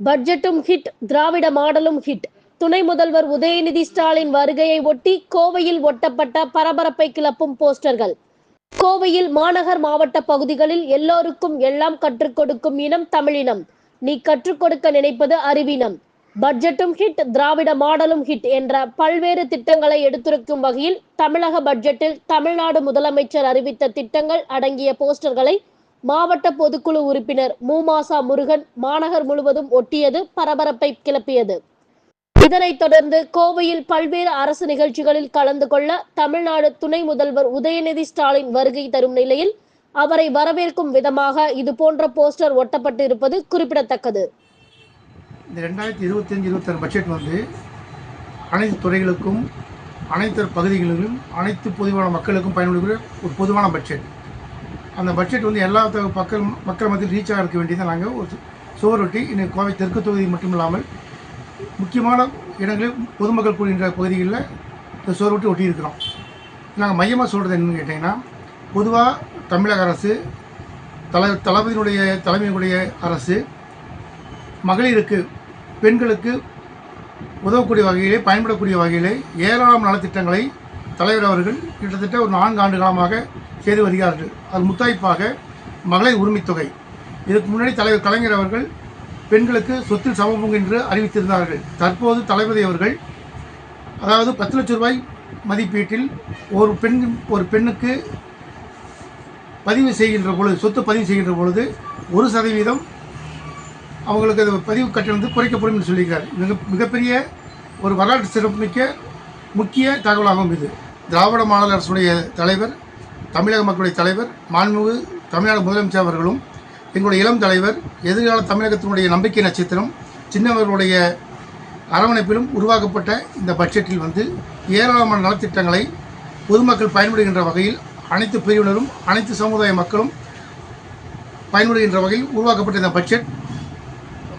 பட்ஜெட்டும் hit திராவிட மாடலும் hit துணை முதல்வர் உதயநிதி ஸ்டாலின் வருகையை ஒட்டி கோவையில் ஒட்டப்பட்ட பரபரப்பை கிளப்பும் போஸ்டர்கள் கோவையில் மாநகர் மாவட்ட பகுதிகளில் எல்லோருக்கும் எல்லாம் கற்றுக் கொடுக்கும் இனம் தமிழினம் நீ கற்றுக் கொடுக்க நினைப்பது அறிவினம் பட்ஜெட்டும் ஹிட் திராவிட மாடலும் ஹிட் என்ற பல்வேறு திட்டங்களை எடுத்துரைக்கும் வகையில் தமிழக பட்ஜெட்டில் தமிழ்நாடு முதலமைச்சர் அறிவித்த திட்டங்கள் அடங்கிய போஸ்டர்களை மாவட்ட பொதுக்குழு உறுப்பினர் மூமாசா முருகன் மாநகர் முழுவதும் ஒட்டியது பரபரப்பை கிளப்பியது. இதனைத் தொடர்ந்து கோவையில் பல்வேறு அரசு நிகழ்ச்சிகளில் கலந்து கொள்ள தமிழ்நாடு துணை முதல்வர் உதயநிதி ஸ்டாலின் வருகை தரும் நிலையில் அவரை வரவேற்கும் விதமாக இது போன்ற போஸ்டர் ஒட்டப்பட்டு இருப்பது குறிப்பிடத்தக்கது. இந்த ரெண்டாயிரத்தி இருபத்தஞ்சி இருபத்தாறு பட்ஜெட் வந்து அனைத்து துறைகளுக்கும் அனைத்து பகுதிகளிலும் அனைத்து பொதுவான மக்களுக்கும் பயன்படுகிற ஒரு பொதுவான பட்ஜெட். அந்த பட்ஜெட் வந்து எல்லா மக்கள் மக்கள் மத்தியில் ரீச் ஆகிறதுக்கு வேண்டியதை நாங்கள் ஒரு சுவரொட்டி இன்னும் கோவை தெற்கு தொகுதி மட்டும் இல்லாமல் முக்கியமான இடங்களில் பொதுமக்கள் கூடுகின்ற பகுதிகளில் இந்த சுவரொட்டி ஒட்டியிருக்கிறோம் நாங்கள் மையமாக சொல்கிறது என்னன்னு கேட்டிங்கன்னா பொதுவாக தமிழக அரசு தலை தளபதியினுடைய தலைமையினுடைய அரசு மகளிருக்கு பெண்களுக்கு உதவக்கூடிய வகையிலே பயன்படக்கூடிய வகையிலே ஏராளம் நலத்திட்டங்களை தலைவர் அவர்கள் கிட்டத்தட்ட ஒரு நான்கு ஆண்டு காலமாக செய்து வருகிறார்கள் அது முத்தாய்ப்பாக மகளிர் உரிமைத்தொகை. இதற்கு இதுக்கு முன்னாடி தலைவர் கலைஞர் அவர்கள் பெண்களுக்கு சொத்தில் சமபங்கு என்று அறிவித்திருந்தார்கள். தற்போது தளபதி அவர்கள் அதாவது பத்து லட்ச ரூபாய் மதிப்பீட்டில் ஒரு பெண் ஒரு பெண்ணுக்கு பதிவு செய்கின்ற பொழுது சொத்து பதிவு செய்கின்ற பொழுது ஒரு சதவீதம் அவங்களுக்கு அது பதிவு கட்டணம் வந்து குறைக்கப்படும் என்று சொல்லியிருக்கார். மிக மிகப்பெரிய ஒரு வரலாற்று சிறப்புமிக்க முக்கிய தகவலாகும் இது. திராவிட மாநில அரசுடைய தலைவர் தமிழக மக்களுடைய தலைவர் மாண்புமிகு தமிழ்நாடு முதலமைச்சர் அவர்களும் எங்களுடைய இளம் தலைவர் எதிர்கால தமிழகத்தினுடைய நம்பிக்கை நட்சத்திரம் சின்னவர்களுடைய அரவணைப்பிலும் உருவாக்கப்பட்ட இந்த பட்ஜெட்டில் வந்து ஏராளமான நலத்திட்டங்களை பொதுமக்கள் பயன்படுகின்ற வகையில் அனைத்து பிரிவினரும் அனைத்து சமுதாய மக்களும் பயன்படுகின்ற வகையில் உருவாக்கப்பட்ட இந்த பட்ஜெட்.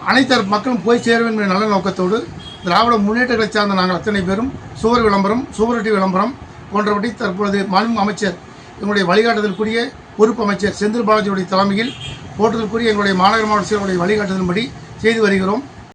அனைத்து மக்களும் போய் சேர வேண்டும் என்ற நல்ல நோக்கத்தோடு திராவிட முன்னேற்றங்களை சார்ந்த நாங்கள் அத்தனை பேரும் சுவர் விளம்பரம் சுவரொட்டி விளம்பரம் போன்றவற்றை தற்பொழுது மாநில அமைச்சர் எங்களுடைய வழிகாட்டுதலுக்குரிய பொறுப்பு அமைச்சர் செந்தில் பாலாஜியுடைய தலைமையில் போட்டதற்குரிய எங்களுடைய மாநகர மாவட்ட செயலருடைய வழிகாட்டுதலின்படி செய்து வருகிறோம்.